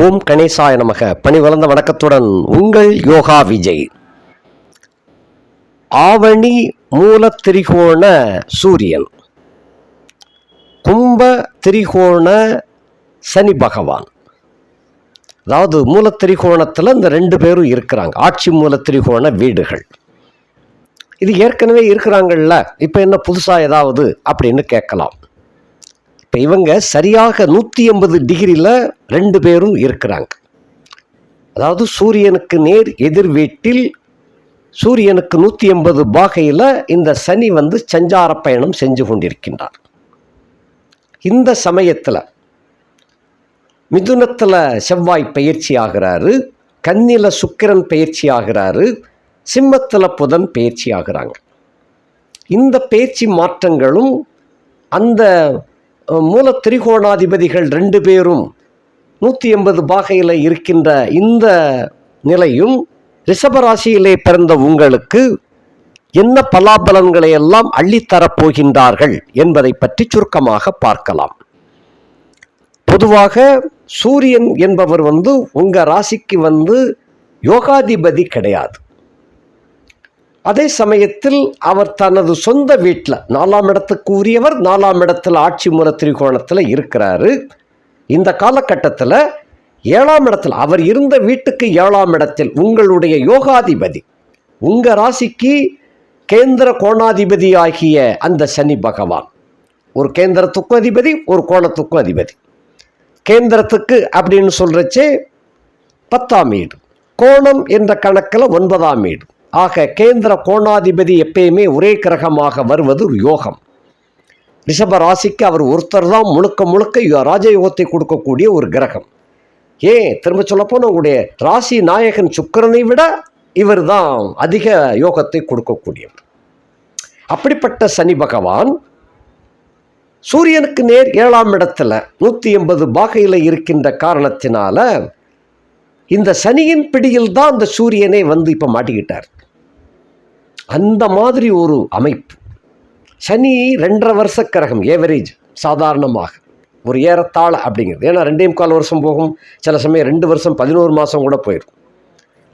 ஓம் கணேசாய நமக. பணி வளர்ந்த வணக்கத்துடன் உங்கள் யோகா விஜய். ஆவணி மூல திரிகோண சூரியன். கும்ப திரிகோண சனி பகவான். அதாவது மூல திரிகோணத்தில் இந்த ரெண்டு பேரும் இருக்கிறாங்க. ஆட்சி மூல திரிகோண வீடுகள். இது ஏற்கனவே இருக்கிறாங்கல்ல. இப்போ என்ன புதுசாக ஏதாவது அப்படின்னு கேட்கலாம். இப்போ இவங்க சரியாக நூற்றி எண்பது டிகிரியில் ரெண்டு பேரும் இருக்கிறாங்க. அதாவது சூரியனுக்கு நேர் எதிர் வீட்டில் சூரியனுக்கு நூற்றி எண்பது பாகையில் இந்த சனி வந்து சஞ்சார பயணம் செஞ்சு கொண்டிருக்கின்றார். இந்த சமயத்தில் மிதுனத்தில் செவ்வாய் பயிற்சி ஆகிறாரு கன்னில சுக்கிரன் பயிற்சி ஆகிறாரு சிம்மத்தில் புதன் பயிற்சி ஆகிறாங்க. இந்த பேச்சு மாற்றங்களும் அந்த மூல திரிகோணாதிபதிகள் ரெண்டு பேரும் நூற்றி எண்பது பாகையில் இருக்கின்ற இந்த நிலையும் ரிஷபராசியிலே பிறந்த உங்களுக்கு என்ன பலாபலன்களை எல்லாம் அள்ளித்தரப் போகின்றார்கள் என்பதை பற்றி சுருக்கமாக பார்க்கலாம். பொதுவாக சூரியன் என்பவர் வந்து உங்கள் ராசிக்கு வந்து யோகாதிபதி கிடையாது. அதே சமயத்தில் அவர் தனது சொந்த வீட்டில் நாலாம் இடத்துக்கு உரியவர் நாலாம் இடத்தில் ஆட்சி முறை திரிகோணத்தில் இருக்கிறாரு. இந்த காலகட்டத்தில் ஏழாம் இடத்தில் அவர் இருந்த வீட்டுக்கு ஏழாம் இடத்தில் உங்களுடைய யோகாதிபதி உங்கள் ராசிக்கு கேந்திர கோணாதிபதி ஆகிய அந்த சனி பகவான். ஒரு கேந்திரத்துக்கும் அதிபதி ஒரு கோணத்துக்கும் அதிபதி. கேந்திரத்துக்கு அப்படின்னு சொல்கிறச்சே பத்தாம் வீடு. கோணம் என்ற கணக்கில் ஒன்பதாம் வீடு. ஆக கேந்திர கோணாதிபதி எப்பயுமே ஒரே கிரகமாக வருவது யோகம். ரிஷப ராசிக்கு அவர் ஒருத்தர் தான் முழுக்க முழுக்க ராஜயோகத்தை கொடுக்கக்கூடிய ஒரு கிரகம். ஏன்? திரும்ப சொல்லப்போனால் உங்களுடைய ராசி நாயகன் சுக்கிரனை விட இவர் தான் அதிக யோகத்தை கொடுக்கக்கூடியவர். அப்படிப்பட்ட சனி பகவான் சூரியனுக்கு நேர் ஏழாம் இடத்துல நூற்றி எண்பது பாகையில் இருக்கின்ற காரணத்தினால இந்த சனியின் பிடியில் தான் அந்த சூரியனே வந்து இப்போ மாட்டிக்கிட்டார். அந்த மாதிரி ஒரு அமைப்பு. சனி ரெண்டரை வருஷ கிரகம் ஏவரேஜ் சாதாரணமாக. ஒரு ஏறத்தாழ அப்படிங்கிறது. ஏன்னா ரெண்டே முக்கால் வருஷம் போகும். சில சமயம் ரெண்டு வருஷம் பதினோரு மாதம் கூட போயிடும்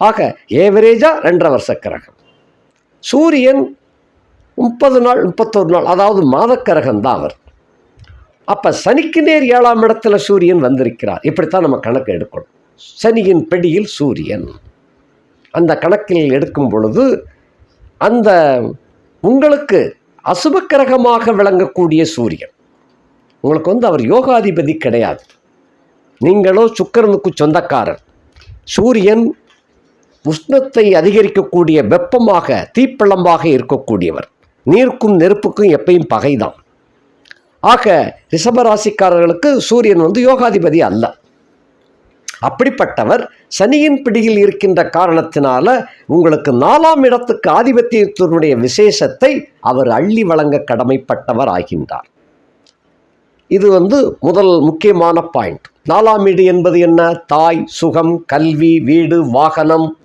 ஆக ஏவரேஜாக ரெண்டரை வருஷ கிரகம். சூரியன் முப்பது நாள் முப்பத்தொரு நாள் அதாவது மாதக்கிரகம் தான் அவர். அப்போ சனிக்கு நேர் ஏழாம் இடத்துல சூரியன் வந்திருக்கிறார். இப்படித்தான் நம்ம கணக்கு எடுக்கணும். சனியின் பிடியில் சூரியன். அந்த கணக்கில் எடுக்கும் பொழுது அந்த உங்களுக்கு அசுபக்கிரகமாக விளங்கக்கூடிய சூரியன். உங்களுக்கு வந்து அவர் யோகாதிபதி கிடையாது. நீங்களோ சுக்கரனுக்கு சொந்தக்காரர். சூரியன் உஷ்ணத்தை அதிகரிக்கக்கூடிய வெப்பமாக தீப்பிழம்பாக இருக்கக்கூடியவர். நீருக்கும் நெருப்புக்கும் எப்பயும் பகைதான். ஆக ரிஷபராசிக்காரர்களுக்கு சூரியன் வந்து யோகாதிபதி அல்ல. அப்படிப்பட்டவர் சனியின் பிடியில் இருக்கின்ற காரணத்தினால உங்களுக்கு நாலாம் இடத்துக்கு ஆதிபத்தியத்தினுடைய விசேஷத்தை அவர் அள்ளி வழங்க கடமைப்பட்டவர் ஆகின்றார். இது வந்து முதல் முக்கியமான பாயிண்ட் நாலாம் வீடு என்பது என்ன? தாய் சுகம் கல்வி வீடு வாகனம்.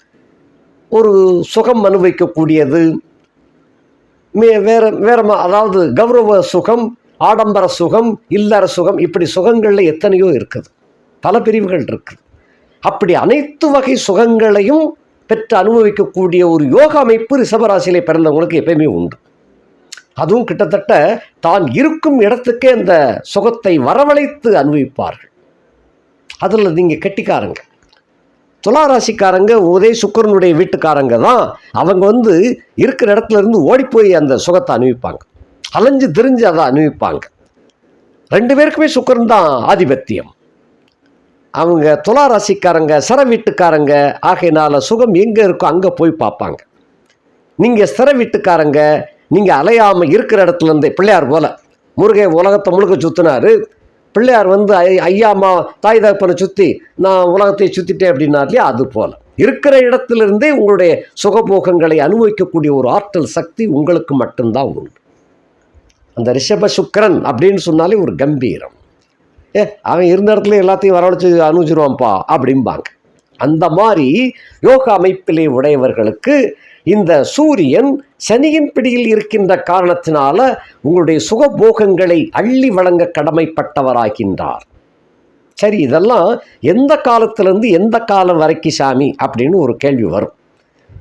ஒரு சுகம் அனுபவிக்கக்கூடியது. மே- வேற வேற அதாவது கௌரவ சுகம் ஆடம்பர சுகம் இல்லற சுகம் இப்படி சுகங்களில் எத்தனையோ இருக்குது. பல பிரிவுகள் இருக்குது அப்படி அனைத்து வகை சுகங்களையும் பெற்று அனுபவிக்கக்கூடிய ஒரு யோக அமைப்பு ரிசபராசியில் பிறந்தவங்களுக்கு எப்பயுமே உண்டு. அதுவும் கிட்டத்தட்ட தான் இருக்கும் இடத்துக்கே அந்த சுகத்தை வரவழைத்து அனுபவிப்பார்கள். அதில் நீங்கள் கெட்டிக்காரங்க. துளாராசிக்காரங்க உதய சுக்கரனுடைய வீட்டுக்காரங்க தான் அவங்க வந்து இருக்கிற இடத்துல இருந்து ஓடிப்போய் அந்த சுகத்தை அனுபவிப்பாங்க. அலைஞ்சு திரிஞ்சு அதை அனுபவிப்பாங்க. ரெண்டு பேருக்குமே சுக்கரன் தான் ஆதிபத்தியம். அவங்க துளாராசிக்காரங்க சர வீட்டுக்காரங்க ஆகையினால் சுகம் எங்கே இருக்கோ அங்கே போய் பார்ப்பாங்க. நீங்கள் சிற வீட்டுக்காரங்க நீங்கள் அலையாமல் இருக்கிற இடத்துலேருந்து பிள்ளையார் போல முருகை உலகத்தை முழுக்க சுற்றினார் பிள்ளையார் வந்து ஐ ஐயாமா தாய் தகப்பனை சுற்றி நான் உலகத்தை சுற்றிட்டேன் அப்படின்னாலே அது போல். இருக்கிற இடத்துலேருந்தே உங்களுடைய சுகபோகங்களை அனுபவிக்கக்கூடிய ஒரு ஆற்றல் சக்தி உங்களுக்கு மட்டும்தான் உண்டு. அந்த ரிஷப சுக்கிரன் அப்படின்னு சொன்னாலே ஒரு கம்பீரம். ஏ அவன் இருந்த இடத்துல எல்லாத்தையும் வரவழைச்சு அனுப்பிச்சிருவான்ப்பா அப்படிம்பாங்க. அந்த மாதிரி யோகா அமைப்பிலே உடையவர்களுக்கு இந்த சூரியன் சனியின் பிடியில் இருக்கின்ற காரணத்தினால உங்களுடைய சுகபோகங்களை அள்ளி வழங்க கடமைப்பட்டவராகின்றார். சரி இதெல்லாம் எந்த காலத்திலேருந்து எந்த காலம் வரைக்கும் சாமி அப்படின்னு ஒரு கேள்வி வரும்.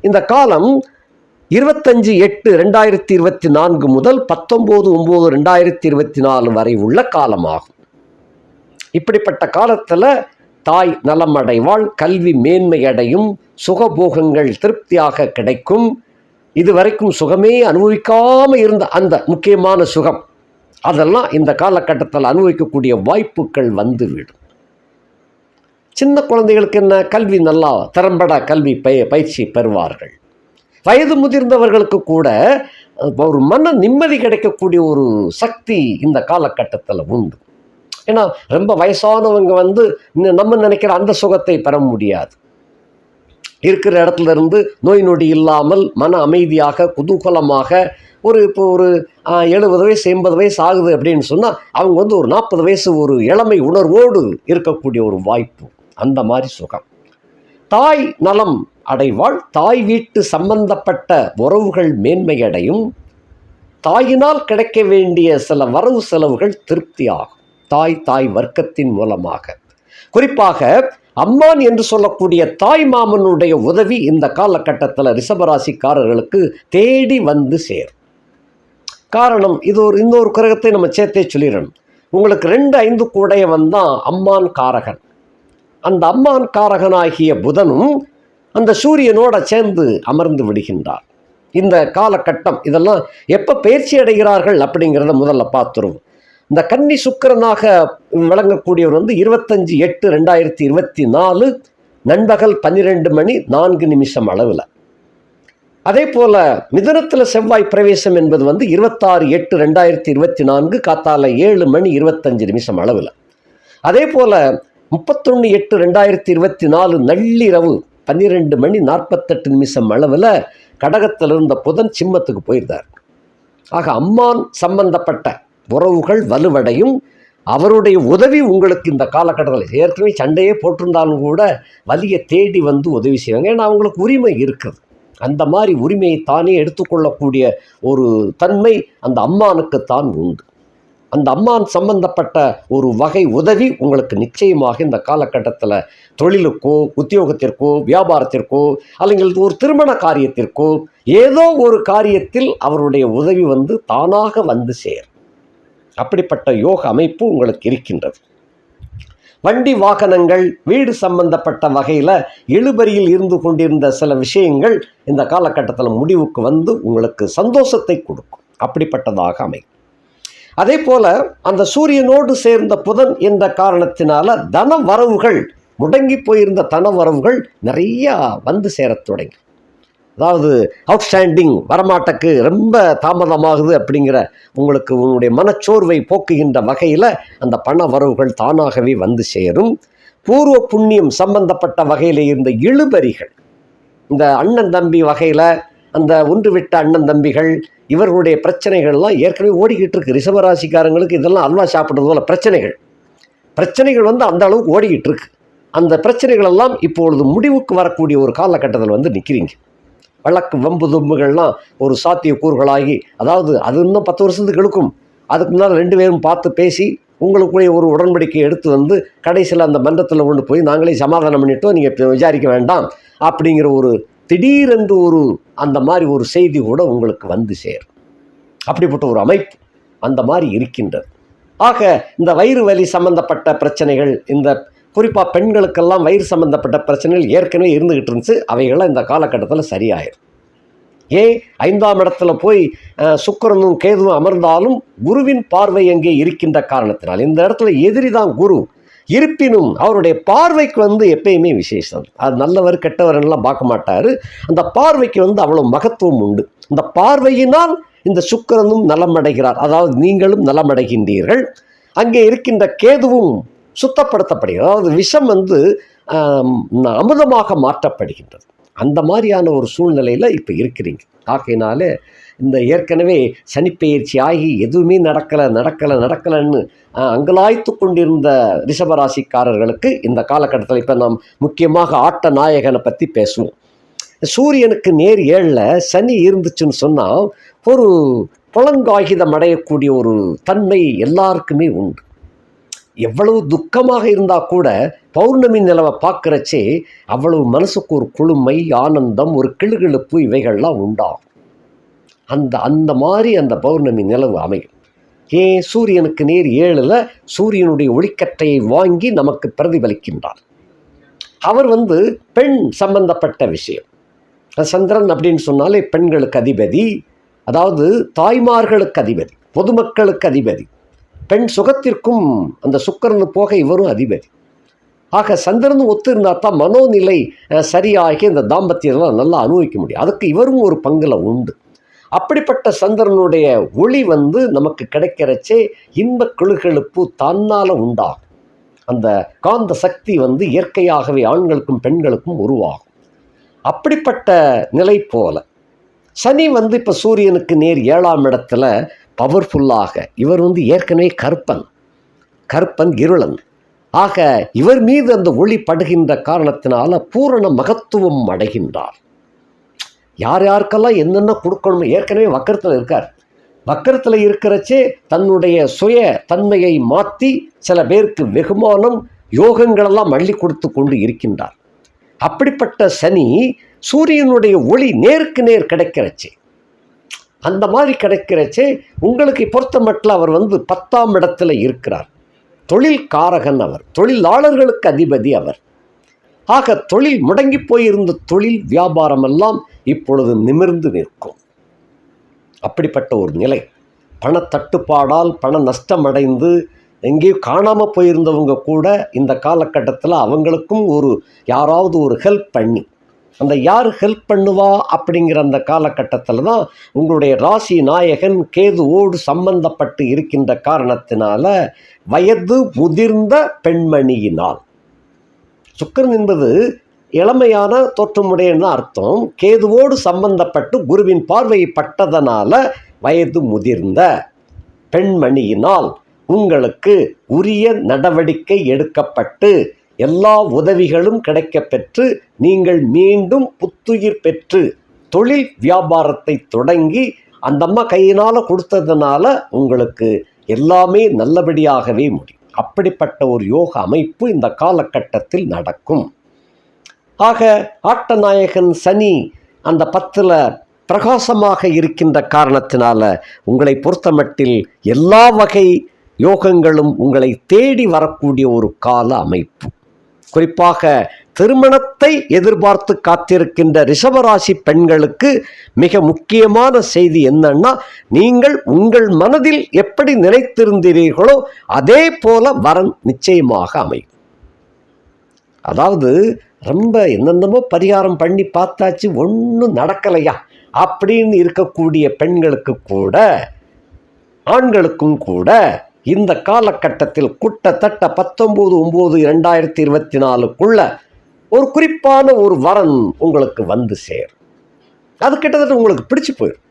இந்த காலம் இருபத்தஞ்சு எட்டு ரெண்டாயிரத்தி இருபத்தி நான்கு முதல் பத்தொம்போது ஒம்பது ரெண்டாயிரத்தி இருபத்தி நாலு வரை உள்ள காலமாகும். இப்படிப்பட்ட காலத்தில் தாய் நலமடைவாள் கல்வி மேன்மையடையும் சுகபோகங்கள் திருப்தியாக கிடைக்கும். இதுவரைக்கும் சுகமே அனுபவிக்காமல் இருந்த அந்த முக்கியமான சுகம் அதெல்லாம் இந்த காலகட்டத்தில் அனுபவிக்கக்கூடிய வாய்ப்புகள் வந்துவிடும். சின்ன குழந்தைகளுக்கு என்ன? கல்வி நல்லா திறம்பட கல்வி பய பயிற்சி பெறுவார்கள். வயது முதிர்ந்தவர்களுக்கு கூட ஒரு மன நிம்மதி கிடைக்கக்கூடிய ஒரு சக்தி இந்த காலகட்டத்தில் உண்டு. ஏன்னா ரொம்ப வயசானவங்க வந்து இன்னும் நம்ம நினைக்கிற அந்த சுகத்தை பெற முடியாது. இருக்கிற இடத்துல இருந்து நோய் நொடி இல்லாமல் மன அமைதியாக குதூகலமாக ஒரு இப்போ ஒரு எழுபது வயசு எண்பது வயசு ஆகுது அப்படின்னு சொன்னால் அவங்க வந்து ஒரு நாற்பது வயசு ஒரு இளமை உணர்வோடு இருக்கக்கூடிய ஒரு வாய்ப்பு. அந்த மாதிரி சுகம். தாய் நலம் அடைவாள் தாய் வீட்டு சம்பந்தப்பட்ட உறவுகள் மேன்மையடையும். தாயினால் கிடைக்க வேண்டிய சில வரவு செலவுகள் திருப்தியாகும் தாய் தாய் வர்க்கத்தின் மூலமாக. குறிப்பாக அம்மான் என்று சொல்லக்கூடிய தாய் மாமனுடைய உதவி இந்த காலகட்டத்தில் ரிஷபராசிக்காரர்களுக்கு தேடி வந்து சேரும். காரணம் இது ஒரு இன்னொரு கிரகத்தை நம்ம சேர்த்தே சொல்லிடணும். உங்களுக்கு ரெண்டு ஐந்து கூடையவன் தான் அம்மான் காரகன். அந்த அம்மான் காரகனாகிய புதனும் அந்த சூரியனோட சேர்ந்து அமர்ந்து விடுகின்றார். இந்த காலகட்டம் இதெல்லாம் எப்போ பயிற்சி அடைகிறார்கள் அப்படிங்கிறத முதல்ல பார்த்துருவோம். இந்த கன்னி சுக்கரனாக விளங்கக்கூடியவர் வந்து இருபத்தஞ்சி எட்டு ரெண்டாயிரத்தி இருபத்தி நாலு நண்பகல் பன்னிரெண்டு மணி நான்கு நிமிஷம் அளவில். அதே போல் மிதனத்தில் செவ்வாய் பிரவேசம் என்பது வந்து இருபத்தாறு எட்டு ரெண்டாயிரத்தி இருபத்தி நான்கு காத்தால ஏழு மணி இருபத்தஞ்சு நிமிஷம் அளவில். அதே போல் முப்பத்தொன்று எட்டு ரெண்டாயிரத்தி இருபத்தி நாலு நள்ளிரவு பன்னிரெண்டு மணி நாற்பத்தெட்டு நிமிஷம் அளவில் கடகத்தில் இருந்த புதன் சிம்மத்துக்கு போயிருந்தார். ஆக அம்மான் சம்பந்தப்பட்ட உறவுகள் வலுவடையும். அவருடைய உதவி உங்களுக்கு இந்த காலகட்டத்தில் ஏற்கனவே சண்டையே போட்டிருந்தாலும் கூட வலியை தேடி வந்து உதவி செய்வாங்க. ஏன்னா அவங்களுக்கு உரிமை இருக்குது. அந்த மாதிரி உரிமையை தானே எடுத்துக்கொள்ளக்கூடிய ஒரு தன்மை அந்த அம்மானுக்குத்தான் உண்டு. அந்த அம்மான் சம்பந்தப்பட்ட ஒரு வகை உதவி உங்களுக்கு நிச்சயமாக இந்த காலகட்டத்தில் தொழிலுக்கோ உத்தியோகத்திற்கோ வியாபாரத்திற்கோ அல்லது ஒரு திருமண காரியத்திற்கோ ஏதோ ஒரு காரியத்தில் அவருடைய உதவி வந்து தானாக வந்து சேரும். அப்படிப்பட்ட யோக அமைப்பு உங்களுக்கு இருக்கின்றது. வண்டி வாகனங்கள் வீடு சம்பந்தப்பட்ட வகையில் இழுபறியில் இருந்து கொண்டிருந்த சில விஷயங்கள் இந்த காலகட்டத்தில் முடிவுக்கு வந்து உங்களுக்கு சந்தோஷத்தை கொடுக்கும். அப்படிப்பட்டதாக அமையும். அதே போல் அந்த சூரியனோடு சேர்ந்த புதன் என்ற காரணத்தினால தன வரவுகள் முடங்கி போயிருந்த தன வரவுகள் நிறையா வந்து சேரத் தொடங்கி. அதாவது அவுட்ஸ்டாண்டிங் வரமாட்டக்கு ரொம்ப தாமதமாகுது அப்படிங்கிற உங்களுக்கு உங்களுடைய மனச்சோர்வை போக்குகின்ற வகையில் அந்த பண வரவுகள் தானாகவே வந்து சேரும். பூர்வ புண்ணியம் சம்பந்தப்பட்ட வகையில் இருந்த இழுபறிகள் இந்த அண்ணன் தம்பி வகையில் அந்த ஒன்று விட்ட அண்ணன் தம்பிகள் இவர்களுடைய பிரச்சனைகள்லாம் ஏற்கனவே ஓடிக்கிட்டு இருக்கு. ரிஷபராசிக்காரங்களுக்கு இதெல்லாம் அல்வா சாப்பிட்றது போல பிரச்சனைகள். பிரச்சனைகள் வந்து அந்த அளவுக்கு ஓடிக்கிட்டு இருக்கு. அந்த பிரச்சனைகள் எல்லாம் இப்பொழுது முடிவுக்கு வரக்கூடிய ஒரு காலகட்டத்தில் வந்து நிற்கிறீங்க வழக்கு வம்பு தும்புகள்லாம் ஒரு சாத்திய கூறுகளாகி அதாவது அது இன்னும் பத்து வருஷத்துக்கு எடுக்கும் அதுக்கு முன்னால் ரெண்டு பேரும் பார்த்து பேசி உங்களுக்குள்ளே ஒரு உடன்படிக்கை எடுத்து வந்து கடைசியில் அந்த மன்றத்தில் கொண்டு போய் நாங்களே சமாதானம் பண்ணிட்டோம் நீங்கள் விசாரிக்க வேண்டாம் அப்படிங்கிற ஒரு திடீரென்று ஒரு அந்த மாதிரி ஒரு செய்தி கூட உங்களுக்கு வந்து சேரும். அப்படிப்பட்ட ஒரு அமைப்பு அந்த மாதிரி இருக்கின்றது. ஆக இந்த வயிறு வலி சம்பந்தப்பட்ட பிரச்சனைகள் இந்த குறிப்பாக பெண்களுக்கெல்லாம் வயிறு சம்பந்தப்பட்ட பிரச்சனைகள் ஏற்கனவே இருந்துக்கிட்டு இருந்துச்சு. அவைகள்லாம் இந்த காலகட்டத்தில் சரியாயிரும். ஏன் ஐந்தாம் இடத்துல போய் சுக்கரனும் கேதுவும் அமர்ந்தாலும் குருவின் பார்வை எங்கே இருக்கின்ற காரணத்தினால் இந்த இடத்துல எதிரி தான் குரு. இருப்பினும் அவருடைய பார்வைக்கு வந்து எப்பயுமே விசேஷம். அது நல்லவர் கெட்டவரெல்லாம் பார்க்க மாட்டார். அந்த பார்வைக்கு வந்து அவ்வளோ மகத்துவம் உண்டு. இந்த பார்வையினால் இந்த சுக்கரனும் நலமடைகிறார். அதாவது நீங்களும் நலமடைகின்றீர்கள். அங்கே இருக்கின்ற கேதுவும் சுத்தப்படுத்தப்படுகிறது. அதாவது விஷம் வந்து அமுதமாக மாற்றப்படுகின்றது. அந்த மாதிரியான ஒரு சூழ்நிலையில் இப்போ இருக்கிறீங்க. ஆகையினால இந்த ஏற்கனவே சனிப்பெயர்ச்சி ஆகி எதுவுமே நடக்கலை நடக்கலை நடக்கலைன்னு அங்கலாய்த்து கொண்டிருந்த ரிஷபராசிக்காரர்களுக்கு இந்த காலகட்டத்தில் இப்போ நாம் முக்கியமாக ஆட்ட நாயகனை பற்றி பேசுவோம். சூரியனுக்கு நேர் ஏழில் சனி இருந்துச்சுன்னு சொன்னால் ஒரு புலங்காகிதம் அடையக்கூடிய ஒரு தன்மை எல்லாருக்குமே உண்டு. எவ்வளவு துக்கமாக இருந்தால் கூட பௌர்ணமி நிலவை பார்க்குறச்சே அவ்வளவு மனசுக்கு ஒரு குளுமை ஆனந்தம் ஒரு கிளுகிழுப்பு இவைகள்லாம் உண்டாகும் அந்த அந்த மாதிரி அந்த பௌர்ணமி நிலவு அமையும். ஏன் சூரியனுக்கு நேர் ஏழில் சூரியனுடைய ஒளிக்கற்றையை வாங்கி நமக்கு பிரதிபலிக்கின்றார். அவர் வந்து பெண் சம்பந்தப்பட்ட விஷயம். சந்திரன் அப்படின்னு சொன்னாலே பெண்களுக்கு அதிபதி அதாவது தாய்மார்களுக்கு அதிபதி பொதுமக்களுக்கு அதிபதி. பெண் சுகத்திற்கும் அந்த சுக்கரனு போக இவரும் அதிபதி. ஆக சந்திரன் ஒத்து இருந்தால் தான் மனோநிலை சரியாகி அந்த தாம்பத்தியெல்லாம் நல்லா அனுபவிக்க முடியும். அதுக்கு இவரும் ஒரு பங்கில் உண்டு. அப்படிப்பட்ட சந்திரனுடைய ஒளி வந்து நமக்கு கிடைக்கிறச்சே இன்ப கொழுகெழுப்பு தன்னால் உண்டாகும். அந்த காந்த சக்தி வந்து இயற்கையாகவே ஆண்களுக்கும் பெண்களுக்கும் உருவாகும். அப்படிப்பட்ட நிலை போல சனி வந்து இப்போ சூரியனுக்கு நேர் ஏழாம் இடத்துல பவர்ஃபுல்லாக இவர் வந்து ஏற்கனவே கற்பன். கற்பன் இருளன். ஆக இவர் மீது அந்த ஒளி படுகின்ற காரணத்தினால பூரண மகத்துவம் அடைகின்றார். யார் யாருக்கெல்லாம் என்னென்ன கொடுக்கணும் ஏற்கனவே வக்கரத்தில் இருக்கார். வக்கரத்தில் இருக்கிறச்சே தன்னுடைய சுய தன்மையை மாற்றி சில பேருக்கு வெகுமானம் யோகங்களெல்லாம் அள்ளி கொடுத்து கொண்டு இருக்கின்றார். அப்படிப்பட்ட சனி சூரியனுடைய ஒளி நேருக்கு நேர் கிடைக்கிறச்சே அந்த மாதிரி கிடைக்கிறச்சே உங்களுக்கு பொறுத்த மட்டும் அவர் வந்து பத்தாம் இடத்துல இருக்கிறார். தொழில் காரகன் அவர் தொழிலாளர்களுக்கு அதிபதி அவர். ஆக தொழில் முடங்கி போயிருந்த தொழில் வியாபாரம் எல்லாம் இப்பொழுது நிமிர்ந்து நிற்கும். அப்படிப்பட்ட ஒரு நிலை. பணத்தட்டுப்பாடால் பண நஷ்டம் அடைந்து எங்கேயோ காணாமல் போயிருந்தவங்க கூட இந்த காலகட்டத்தில் அவங்களுக்கும் ஒரு யாராவது ஒரு ஹெல்ப் பண்ணி அந்த யார் ஹெல்ப் பண்ணுவா அப்படிங்கிற அந்த காலகட்டத்தில் தான் உங்களுடைய ராசி நாயகன் கேதுவோடு சம்பந்தப்பட்டு இருக்கின்ற காரணத்தினால வயது முதிர்ந்த பெண்மணியினால். சுக்கரன் என்பது இளமையான தோற்றமுடையன்னு அர்த்தம். கேதுவோடு சம்பந்தப்பட்டு குருவின் பார்வை பட்டதனால வயது முதிர்ந்த பெண்மணியினால் உங்களுக்கு உரிய நடவடிக்கை எடுக்கப்பட்டு எல்லா உதவிகளும் கிடைக்கப் பெற்று நீங்கள் மீண்டும் புத்துயிர் பெற்று தொழில் வியாபாரத்தை தொடங்கி அந்த அம்மா கையினால் கொடுத்ததுனால உங்களுக்கு எல்லாமே நல்லபடியாகவே முடியும். அப்படிப்பட்ட ஒரு யோக அமைப்பு இந்த காலகட்டத்தில் நடக்கும். ஆக ஆட்டநாயகன் சனி அந்த பத்தில் பிரகாசமாக இருக்கின்ற காரணத்தினால உங்களை பொறுத்தமட்டில் எல்லா வகை யோகங்களும் உங்களை தேடி வரக்கூடிய ஒரு கால அமைப்பு. குறிப்பாக திருமணத்தை எதிர்பார்த்து காத்திருக்கின்ற ரிஷபராசி பெண்களுக்கு மிக முக்கியமான செய்தி என்னன்னா நீங்கள் உங்கள் மனதில் எப்படி நினைத்திருந்தீர்களோ அதே போல வரன் நிச்சயமாக அமையும். அதாவது ரொம்ப என்னென்னமோ பரிகாரம் பண்ணி பார்த்தாச்சு ஒன்றும் நடக்கலையா? அப்படின்னு இருக்கக்கூடிய பெண்களுக்கு கூட ஆண்களுக்கும் கூட இந்த காலகட்டத்தில் கிட்டத்தட்ட பத்தொம்போது ஒம்பது ரெண்டாயிரத்தி இருபத்தி நாலுக்குள்ள ஒரு குறிப்பான ஒரு வரன் உங்களுக்கு வந்து சேரும். அது கிட்டத்தட்ட உங்களுக்கு பிடிச்சு போயிடும்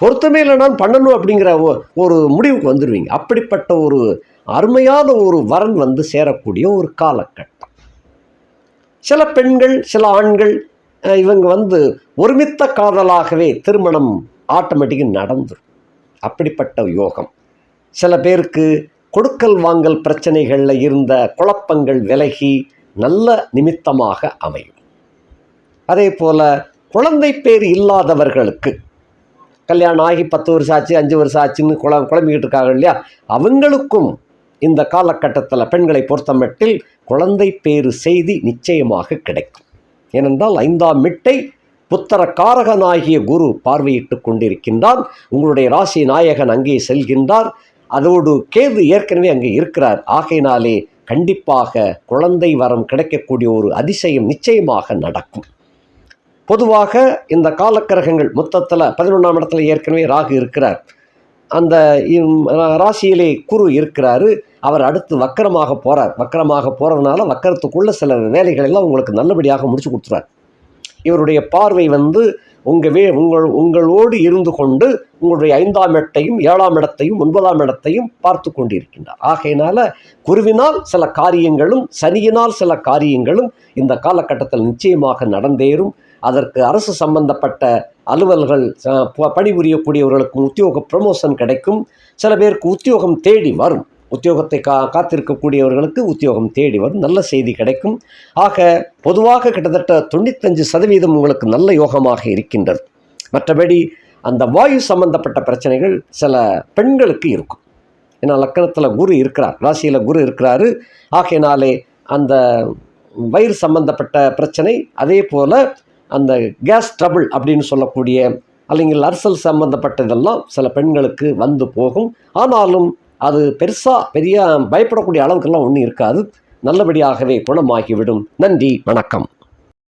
பொருத்தமே இல்லை நான் பண்ணணும் அப்படிங்கிற ஒரு முடிவுக்கு வந்துடுவீங்க அப்படிப்பட்ட ஒரு அருமையான ஒரு வரன் வந்து சேரக்கூடிய ஒரு காலகட்டம். சில பெண்கள் சில ஆண்கள் இவங்க வந்து ஒருமித்த காதலாகவே திருமணம் ஆட்டோமேட்டிக்காக நடந்துடும் அப்படிப்பட்ட யோகம். சில பேருக்கு கொடுக்கல் வாங்கல் பிரச்சனைகளில் இருந்த குழப்பங்கள் விலகி நல்ல நிமித்தமாக அமையும். அதே போல் குழந்தை பேர் இல்லாதவர்களுக்கு கல்யாணம் ஆகி பத்து வருஷம் ஆச்சு அஞ்சு வருஷம் ஆச்சுன்னு குழ குழம்பிக்கிட்டு இருக்காங்க இல்லையா? அவங்களுக்கும் இந்த காலகட்டத்தில் பெண்களை பொறுத்தமட்டில் குழந்தை பேறு செய்தி நிச்சயமாக கிடைக்கும். ஏனென்றால் ஐந்தாம் மிட்டை புத்தர காரகனாகிய குரு பார்வையிட்டு கொண்டிருக்கின்றான் உங்களுடைய ராசி நாயகன் அங்கே செல்கின்றார். அதோடு கேது ஏற்கனவே அங்கே இருக்கிறார். ஆகையினாலே கண்டிப்பாக குழந்தை வரம் கிடைக்கக்கூடிய ஒரு அதிசயம் நிச்சயமாக நடக்கும். பொதுவாக இந்த காலக்கிரகங்கள் மொத்தத்தில் பதினொன்றாம் இடத்துல ஏற்கனவே ராகு இருக்கிறார். அந்த இம், ராசியிலே குரு இருக்கிறாரு. அவர் அடுத்து வக்கரமாக போகிறார் வக்கரமாக போகிறதுனால வக்கரத்துக்குள்ள சில வேலைகளெல்லாம் உங்களுக்கு நல்லபடியாக முடிச்சு கொடுத்துறார் இவருடைய பார்வை வந்து உங்கள் வே உங்கள் உங்களோடு இருந்து கொண்டு உங்களுடைய ஐந்தாம் இடத்தையும் ஏழாம் இடத்தையும் ஒன்பதாம் இடத்தையும் பார்த்து கொண்டிருக்கின்றார். ஆகையினால குருவினால் சில காரியங்களும் சனியினால் சில காரியங்களும் இந்த காலகட்டத்தில் நிச்சயமாக நடந்தேறும். அதற்கு அரசு சம்பந்தப்பட்ட அலுவல்கள் பணிபுரியக்கூடியவர்களுக்கு உத்தியோக ப்ரமோஷன் கிடைக்கும். சில பேருக்கு உத்தியோகம் தேடி வரும். உத்தியோகத்தை கா காத்திருக்கக்கூடியவர்களுக்கு உத்தியோகம் தேடி வரும். நல்ல செய்தி கிடைக்கும். ஆக பொதுவாக கிட்டத்தட்ட தொண்ணூத்தஞ்சு சதவீதம் உங்களுக்கு நல்ல யோகமாக இருக்கின்றது. மற்றபடி அந்த வாயு சம்பந்தப்பட்ட பிரச்சனைகள் சில பெண்களுக்கு இருக்கும். ஏன்னா லக்கணத்தில் குரு இருக்கிறார். ராசியில் குரு இருக்கிறாரு. ஆகையினாலே அந்த வயிறு சம்பந்தப்பட்ட பிரச்சனை அதே போல் அந்த கேஸ் ட்ரபிள் அப்படின்னு சொல்லக்கூடிய அல்லைங்க அரசல் சம்பந்தப்பட்டதெல்லாம் சில பெண்களுக்கு வந்து போகும். ஆனாலும் அது பெருசாக பெரிய பயப்படக்கூடிய அளவுக்கெல்லாம் ஒன்றும் இருக்காது. நல்லபடியாகவே குணமாகிவிடும். நன்றி வணக்கம்.